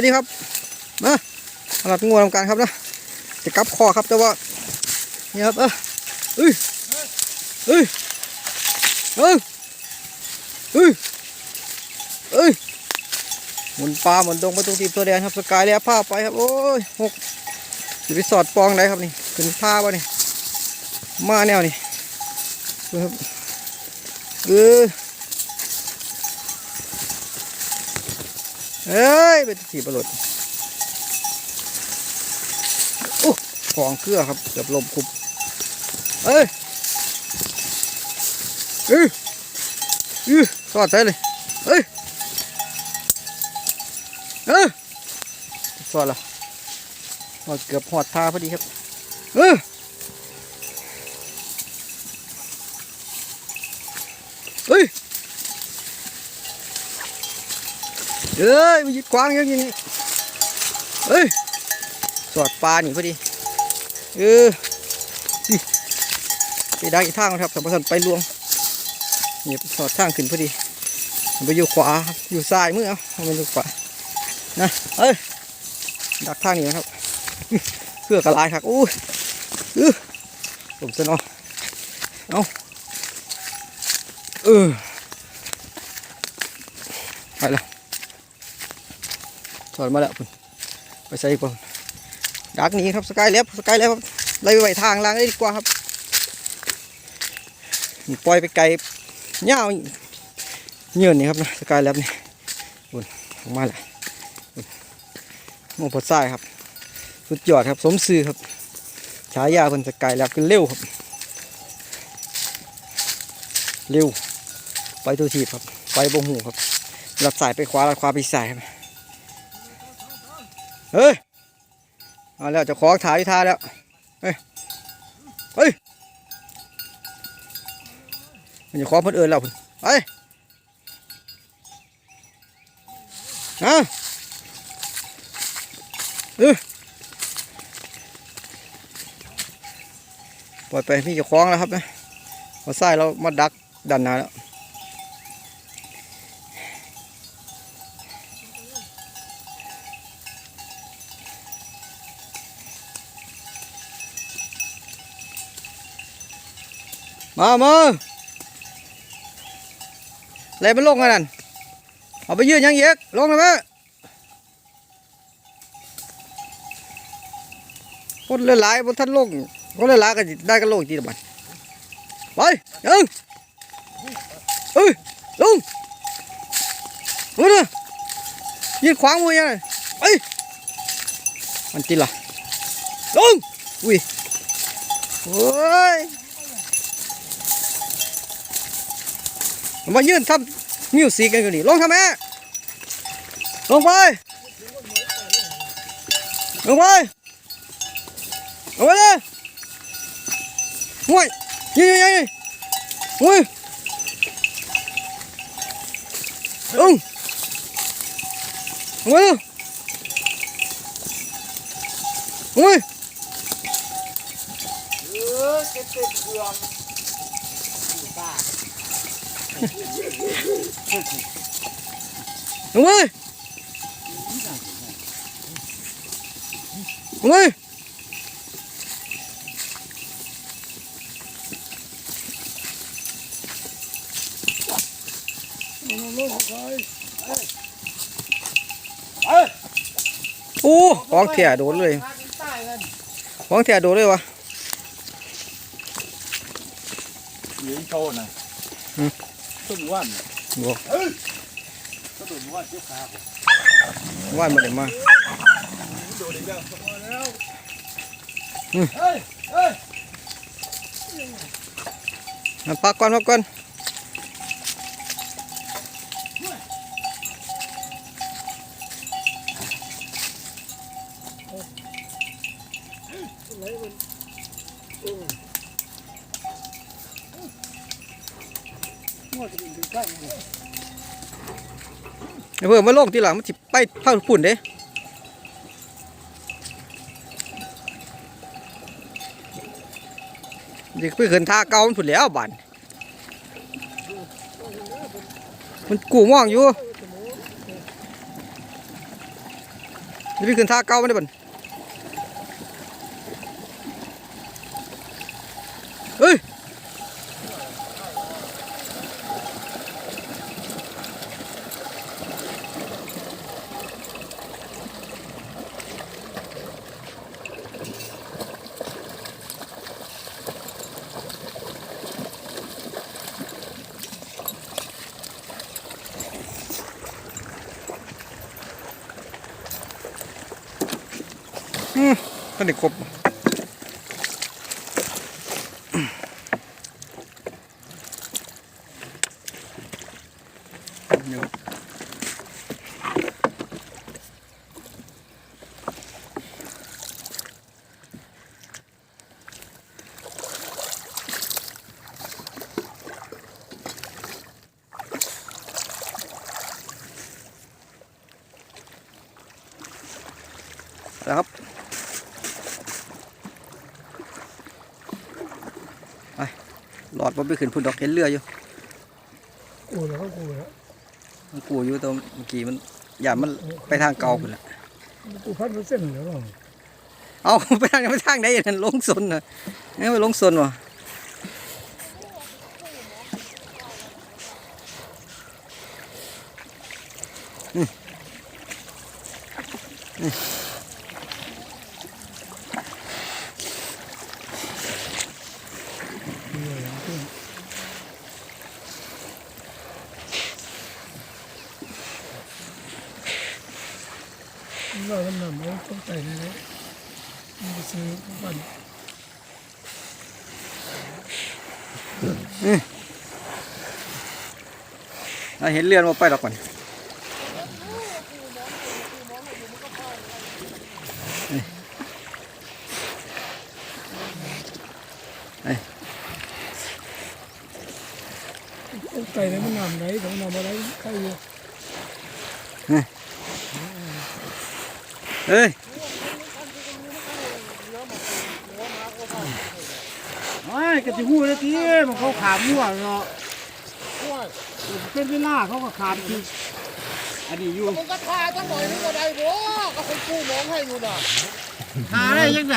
วัสดีครับมาตลาดงัวทำการครับนะจะกลับคอครับแต่ว่านี่ครับเออเอ้ยเอ้ยเอ้ยเอ้ยเอ้ยหมุนปลาหมุนดงประตูตีบตัวแดงครับสกายแล้วผ้าไปครับโอ้ยหกจะไปสอดปองไหนครับนี่ขึ้นผ้าวะนี่มาแนวนี่ดูครับเออ เอ้ยเป็นสีประหลดโอ้ของเครือครับเกือบลมคุบเอ้ยเอ้ยอือสอดใส่เลยเอ้ยเอ้ยสอดละเกือบหอดทาพอดีครับเออเอ้ย เอ้ยมันยึดกวางย่างนี้เอ้ยสอดปลาหนิพอดี เออนี่ไปได้อีกทางครับสัมปทานไปลวงนี่สอดทางขึ้นพอดีไปอยู่ขวาอยู่ซ้ายมือเอาเอามันอยู่ขวานะเอ้ยดักทางนี้นะครับเพื่อกระลายครับอู้อือผมจะนอนเอาเออไปละถ อดมาแล้วพุ่นไปใส่ก่อนดักนี้ครับสกายแล้วสกายแล้วครับไล่ไปทางล่างได้ดีกว่าครับปล่อยไปไกลเงาวเงื่อนนี่ครับนะสกายแล้วนี่พุ่นออกมาแล้วพุ่นโมพอดทรายครับ สุดยอดครับ สมซื่อครับฉายาเพิ่นสกายแล้วคือเร็วครับ เร็วไปตัวทีบครับ ไปบงหูครับลัดสายไปขวาลัดขวาไปสายครับ เฮ้ยเอาแล้วจะของถ่ายท่าแล้ว เฮ้ย เฮ้ย มันจะขอเพิ่นเอินแล้วเพิ่นไปเอาเออปล่อยไปพี่จะคล้องแล้วครับนะพอใส่เรามาดักดันนาแล้ว มามาอะไรมันลงกันนั่นเอาไปยืนยังเยกลงเลยไหมคนหลายๆบนท่านลงคนหลายๆก็ได้กันลงจีนบันไปยังเอ้ยลงลงเลยยืนขวางมือยังไปมันจีนละลงอุ้ยโอ้ย มายืนทำมิวสิกกันอยู่นี่ลงทำไมลงไปลงไปลงไปเลยห่วยยิงยิงยิงห่วยลงลงไปเลยห่วยเออเก็บเก็บเครื่อบ ลงไปลงเอ้ยโอ้ของแถ่โดนเลยทางใต้กันของแถ่โดนเลยวะยิงโชว์น่ะอืม ต้นว่านโอ้เฮ้ยต้นว่านเจ็บขาผมว่านมาเดี๋ยวมาโดนอีกแล้วพอแล้วอืมเฮ้ยเฮ้ยมาพักก่อนพักก่อน อนมาลงทีหลังมันสิไปภาคปุ่นเด้เด็กไปขึ้นท่าเก่ามันผุดแล้วบันมันกูมองอยู่นี่พี่ขึ้นท่าเก้าไม่ได้บัน ท่านได้ครบเดี๋ยวแล้วครับ หลอดบ่ไปขึ้นพุ่นดอกเห็นเรืออยู่กูแล้วกูแล้วมันกูอยู่แตรงเมื่อกี้มันอย่ามันไปทางเก่าพุ่นแหละกูพัดเส้นแล้วเอาไปทางไปทางไหนนั่นลงซนน่ะนี่ไปลงซนวะอืมอืม ว่ามันนำเอาต้องใจนะมันจะซื้อบันอะเห็นเรือมาไปดอกก่อนนี่ต้องใจนะมันนำไหนต้องนำอะไรใครอยู่ เอ้ยไอ้กะจิหูแล้วทีมันเขาขามมั่วเนาะเป็นเวลาเขาก็ขามทีอันนี้อยู่มึงก็ทาจังหน่อยนึงก็ได้บ่ก็คนกู้มองให้อยู่น่ะหาได้ยังไง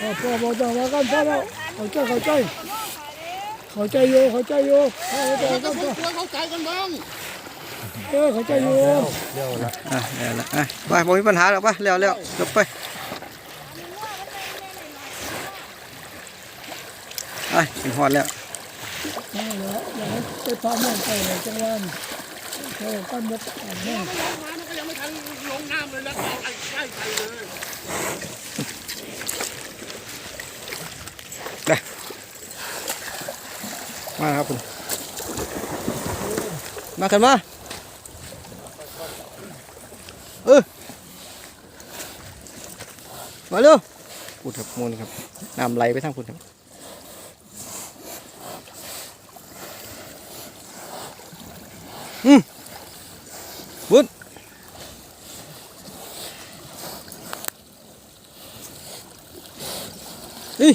พอพอพอจะมากันพอแล้วเขาใจเขาใจ เขาใจโยเขาใจโยเขาใจก็กันคพนอควรเข้าใจกันบ้างเออเขาใจโยอะแล้วละอะไปบ่มีปัญหาหรอกไปแล้วแล้วจบไปไปถึงฮอดแล้วนั่นแหละอย่าให้ไปพาแม่ไปเลยจังหวัดเขากันหมดแม่มันลงมามันก็ยังไม่ทันลงน้ำเลยแล้วก็เอาใกล้ใจเลย มาครับคุณมากันมาเออมาเร็วพูดครับมูลครับน้ำไหลไปทางคุณครับอืมบุญอี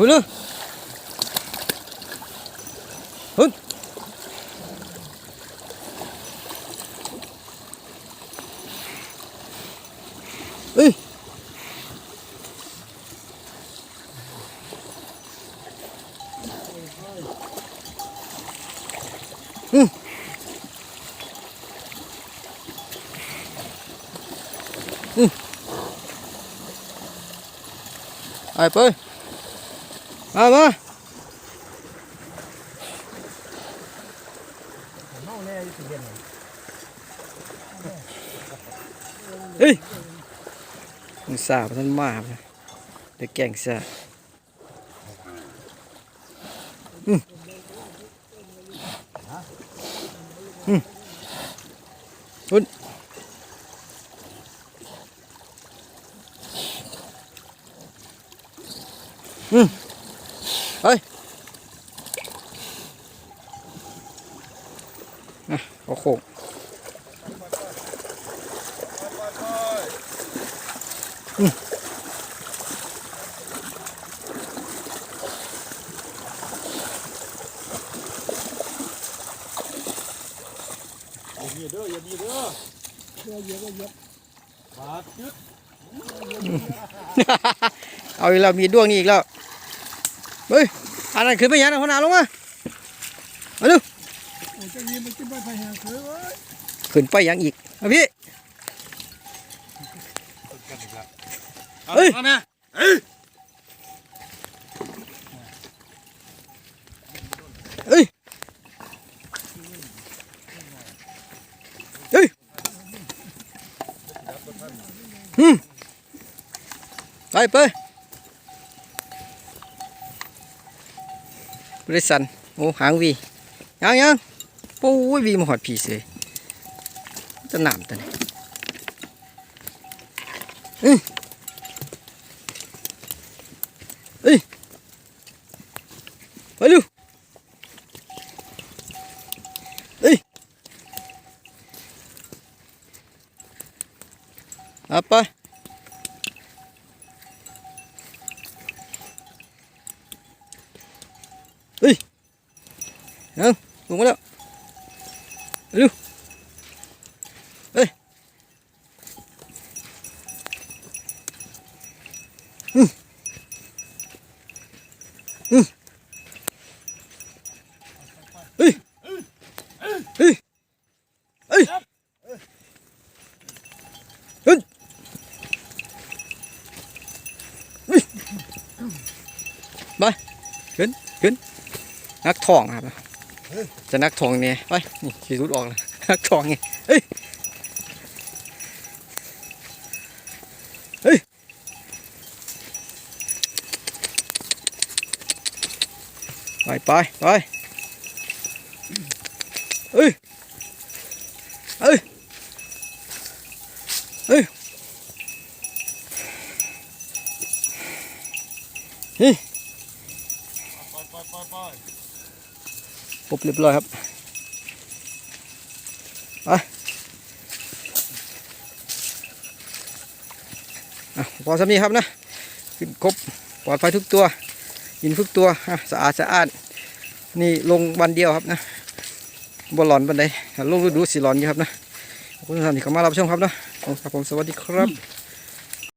บุญเลย Ê. Ừ. Ừ. Ai bơi. À mà. เฮ้ยมึง สาบท่านมาเดี๋ยวแก่งซะอืมอืมคุณอืม อย่าเด้อย่าดีเอเยอะเยอะเยอะบาดยึดเอาอีกแล้วมีด้วงนี่อีกแล้ว เฮ้ยอันนั้นขึ้นไปยังนะพนาลงมามาดูขึ้นไปยังอีกพี่ เฮ้ยมาแม่เอ้ยเฮ้ยอืมไปไปบริสันโอ้ เอาไปเฮ้ยเอาลงมาแล้วเร็วเฮ้ยอืมอืมเฮ้ยเฮ้ยเฮ้ย นักทองครับ จะนักทองเนี่ยไปนี่ขี่รุดออกเลยนักทองไงเฮ้ยเฮ้ยไปไปไปเฮ้ยเฮ้ยเฮ้ยนี่ ไปไปไปไป ปุ๊บเรียบร้อยครับไปอะพอสำนี้ครับนะขึ้นครบปลอดภัยทุกตัวยินทุกตัวสะอาดสะอาดนี่ลงวันเดียวครับนะบอลหลอนบันไดลงฤดูสีหลอนอยู่ครับนะขอบคุณท่านที่เข้ามารับชมครับนะขอบคุณครับผมสวัสดีครับ